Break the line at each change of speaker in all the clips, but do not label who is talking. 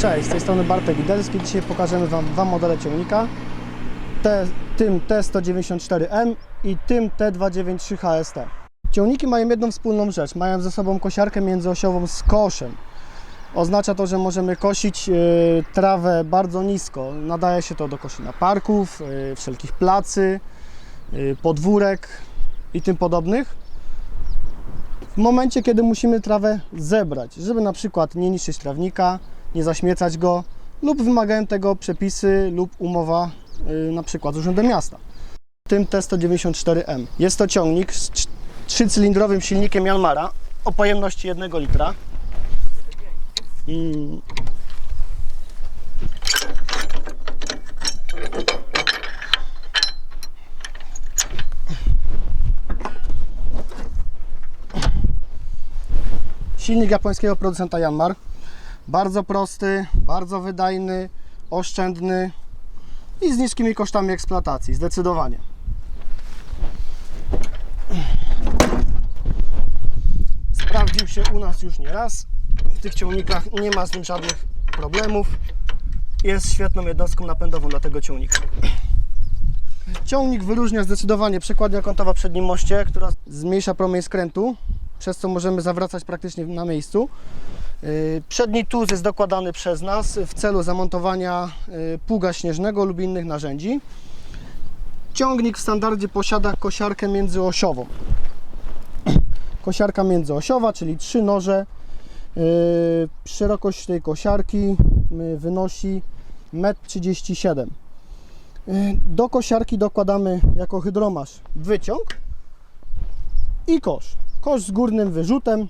Cześć, z tej strony Bartek Widelski. Dzisiaj pokażemy Wam dwa modele ciągnika. Te, tym T194M i tym T293 HST. Ciągniki mają jedną wspólną rzecz. Mają ze sobą kosiarkę międzyosiową z koszem. Oznacza to, że możemy kosić e, trawę bardzo nisko. Nadaje się to do koszenia parków, e, wszelkich placy, e, podwórek i tym podobnych. W momencie, kiedy musimy trawę zebrać, żeby na przykład nie niszczyć trawnika, nie zaśmiecać go, lub wymagają tego przepisy lub umowa y, na przykład z Urzędem Miasta. Tym T194M. Jest to ciągnik z trzycylindrowym silnikiem Yanmara o pojemności 1 litra. Silnik japońskiego producenta Yanmar. Bardzo prosty, bardzo wydajny, oszczędny i z niskimi kosztami eksploatacji, zdecydowanie. Sprawdził się u nas już nie raz. W tych ciągnikach nie ma z nim żadnych problemów. Jest świetną jednostką napędową dla tego ciągnika. Ciągnik wyróżnia zdecydowanie przekładnia kątowa w przednim moście, która zmniejsza promień skrętu, przez co możemy zawracać praktycznie na miejscu. Yy, Przedni tuz jest dokładany przez nas w celu zamontowania yy, pługa śnieżnego lub innych narzędzi. Ciągnik w standardzie posiada kosiarkę międzyosiową. Kosiarka międzyosiowa, czyli trzy noże. Yy, Szerokość tej kosiarki wynosi 1,37 m. Do kosiarki dokładamy jako hydromasz wyciąg i kosz. Kosz z górnym wyrzutem,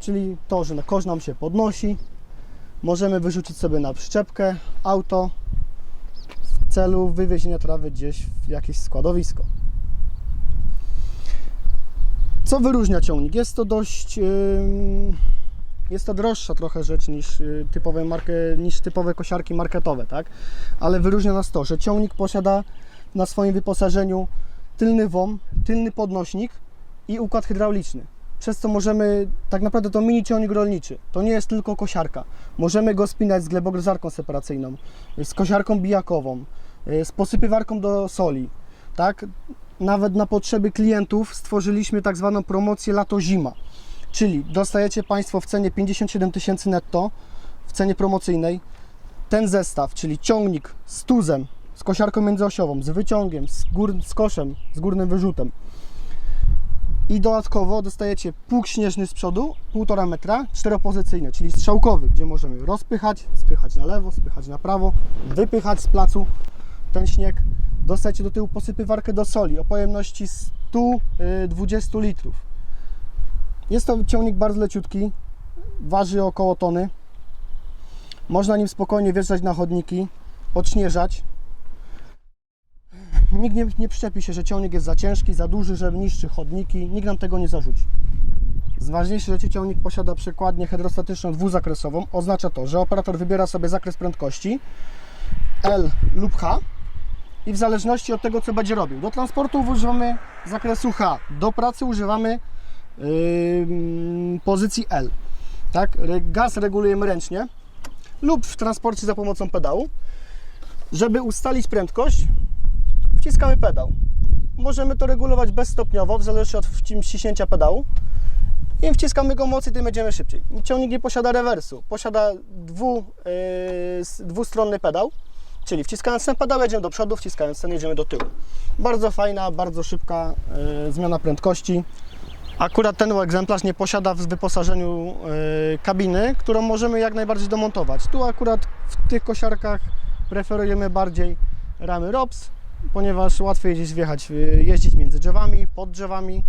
czyli to, że kosz nam się podnosi. Możemy wyrzucić sobie na przyczepkę auto w celu wywiezienia trawy gdzieś w jakieś składowisko. Co wyróżnia ciągnik? Jest to dość jest to droższa trochę rzecz niż y, typowe, marke, niż typowe kosiarki marketowe, tak? Ale wyróżnia nas to, że ciągnik posiada na swoim wyposażeniu tylny WOM, tylny podnośnik i układ hydrauliczny. Przez co możemy, tak naprawdę to mini ciągnik rolniczy. To nie jest tylko kosiarka. Możemy go spinać z glebogryzarką separacyjną, z kosiarką bijakową, y, z posypywarką do soli, tak? Nawet na potrzeby klientów stworzyliśmy tak zwaną promocję lato-zima. Czyli dostajecie Państwo w cenie 57 tysięcy netto, w cenie promocyjnej, ten zestaw, czyli ciągnik z tuzem, z kosiarką międzyosiową, z wyciągiem, z, gór, z koszem, z górnym wyrzutem. I dodatkowo dostajecie pług śnieżny z przodu, 1,5 metra, czteropozycyjny, czyli strzałkowy, gdzie możemy rozpychać, spychać na lewo, spychać na prawo, wypychać z placu ten śnieg. Dostajecie do tyłu posypywarkę do soli o pojemności 120 litrów. Jest to ciągnik bardzo leciutki, waży około tony. Można nim spokojnie wjeżdżać na chodniki, odśnieżać. Nikt nie, nie przyczepi się, że ciągnik jest za ciężki, za duży, że niszczy chodniki. Nikt nam tego nie zarzuci. Z ważniejszych rzeczy ciągnik posiada przekładnię hydrostatyczną dwuzakresową. Oznacza to, że operator wybiera sobie zakres prędkości L lub H i w zależności od tego, co będzie robił. Do transportu używamy zakresu H, do pracy używamy yy, pozycji L. Tak? Gaz regulujemy ręcznie lub w transporcie za pomocą pedału. Żeby ustalić prędkość, wciskamy pedał. Możemy to regulować bezstopniowo, w zależności od wci- wciśnięcia pedału. Im wciskamy go mocniej, tym będziemy szybciej. Ciągnik nie posiada rewersu. Posiada dwu, yy, dwustronny pedał, czyli wciskając ten pedał jedziemy do przodu, wciskając ten jedziemy do tyłu. Bardzo fajna, bardzo szybka yy, zmiana prędkości. Akurat ten egzemplarz nie posiada w wyposażeniu yy, kabiny, którą możemy jak najbardziej domontować. Tu akurat w tych kosiarkach preferujemy bardziej ramy ROPS, ponieważ łatwiej gdzieś wjechać, yy, jeździć między drzewami, pod drzewami.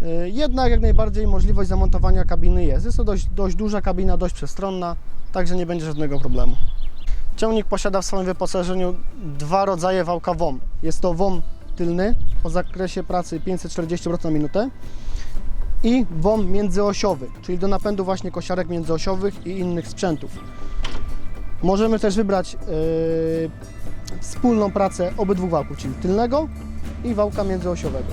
Yy, Jednak jak najbardziej możliwość zamontowania kabiny jest. Jest to dość, dość duża kabina, dość przestronna, także nie będzie żadnego problemu. Ciągnik posiada w swoim wyposażeniu dwa rodzaje wałka WOM. Jest to WOM tylny o zakresie pracy 540 obrotów na minutę i WOM międzyosiowy, czyli do napędu właśnie kosiarek międzyosiowych i innych sprzętów. Możemy też wybrać yy, wspólną pracę obydwu wałków, czyli tylnego i wałka międzyosiowego.